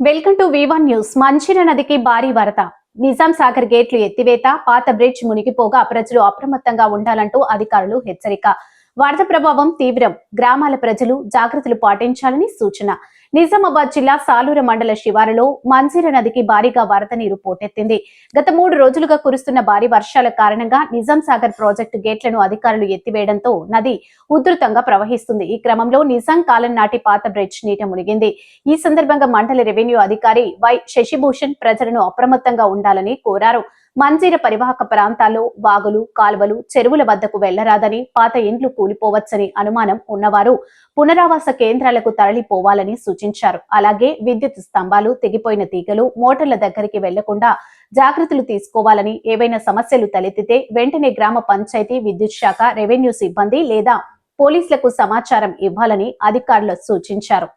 Welcome to one news మంచిర నదికి భారీ వరద. నిజాం సాగర్ గేట్లు ఎత్తివేత పాత బ్రిడ్జ్ మునిగిపోగా ప్రజలు అప్రమత్తంగా ఉండాలంటూ అధికారులు హెచ్చరిక. వరద ప్రభావం తీవ్రం. గ్రామాల ప్రజలు జాగ్రత్తలు పాటించాలని సూచన. నిజామాబాద్ జిల్లా సాలూరు మండల శివారులో మంజీర నదికి భారీగా వరద నీరు పోటెత్తింది. గత మూడు రోజులుగా కురుస్తున్న భారీ వర్షాల కారణంగా నిజాం సాగర్ ప్రాజెక్టు గేట్లను అధికారులు ఎత్తివేయడంతో నది ఉధృతంగా ప్రవహిస్తుంది. ఈ క్రమంలో నిజాం కాలం నాటి పాత బ్రిడ్జ్ నీట మునిగింది. ఈ సందర్భంగా మండల రెవెన్యూ అధికారి వై శశిభూషణ్ ప్రజలను అప్రమత్తంగా ఉండాలని కోరారు. మంజీర పరివాహక ప్రాంతాల్లో వాగులు కాలువలు చెరువుల వద్దకు వెళ్ళరాదని పాత ఇండ్లు కూలిపోవచ్చని అనుమానం ఉన్నవారు పునరావాస కేంద్రాలకు తరలిపోవాలని సూచించారు. అలాగే విద్యుత్ స్తంభాలు తెగిపోయిన తీగలు మోటార్ల దగ్గరికి వెళ్ళకుండా జాగ్రత్తలు తీసుకోవాలని ఏవైనా సమస్యలు తలెత్తితే వెంటనే గ్రామ పంచాయతీ విద్యుత్ శాఖ రెవెన్యూ సిబ్బంది లేదా పోలీసులకు సమాచారం ఇవ్వాలని అధికారులు సూచించారు.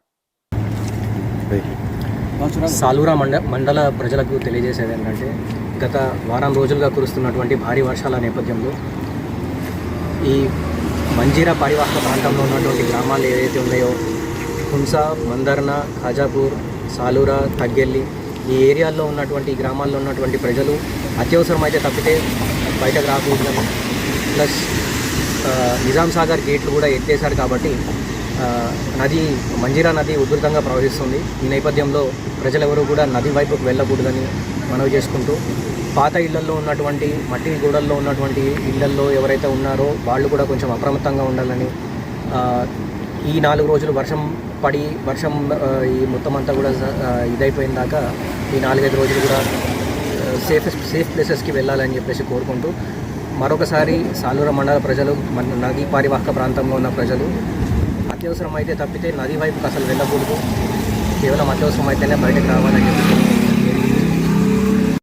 సాలూరా మండ మండల ప్రజలకు తెలియజేసేది ఏంటంటే గత వారం రోజులుగా కురుస్తున్నటువంటి భారీ వర్షాల నేపథ్యంలో ఈ మంజీరా పరివాహక ప్రాంతంలో ఉన్నటువంటి గ్రామాలు ఏవైతే ఉన్నాయో హుంసా మందర్న ఖాజాపూర్ సాలూరా తగ్గెల్లి ఈ ఏరియాల్లో ఉన్నటువంటి గ్రామాల్లో ఉన్నటువంటి ప్రజలు అత్యవసరమైతే తప్పితే బయటకు రాకూడదు ప్లస్ నిజాం సాగర్ గేట్లు కూడా ఎత్తేసారు కాబట్టి నది మంజీరా నది ఉధృతంగా ప్రవహిస్తుంది. ఈ నేపథ్యంలో ప్రజలెవరూ కూడా నది వైపుకు వెళ్ళకూడదని మనవి చేసుకుంటూ పాత ఇళ్ళల్లో ఉన్నటువంటి మట్టి గూడల్లో ఉన్నటువంటి ఇళ్ళల్లో ఎవరైతే ఉన్నారో వాళ్ళు కూడా కొంచెం అప్రమత్తంగా ఉండాలని ఈ నాలుగు రోజులు వర్షం పడి వర్షం ఈ మొత్తం అంతా కూడా ఇదైపోయిన దాకా ఈ నాలుగైదు రోజులు కూడా సేఫ్ సేఫ్ ప్లేసెస్కి వెళ్ళాలని చెప్పేసి కోరుకుంటూ మరొకసారి సాలూర మండల ప్రజలు మన నదీ పరివాహక ప్రాంతంలో ఉన్న ప్రజలు అత్యవసరం అయితే తప్పితే నది వైపుకి అసలు వెళ్ళకూడదు. కేవలం అత్యవసరం అయితేనే బయటకు రావాలని చెప్పి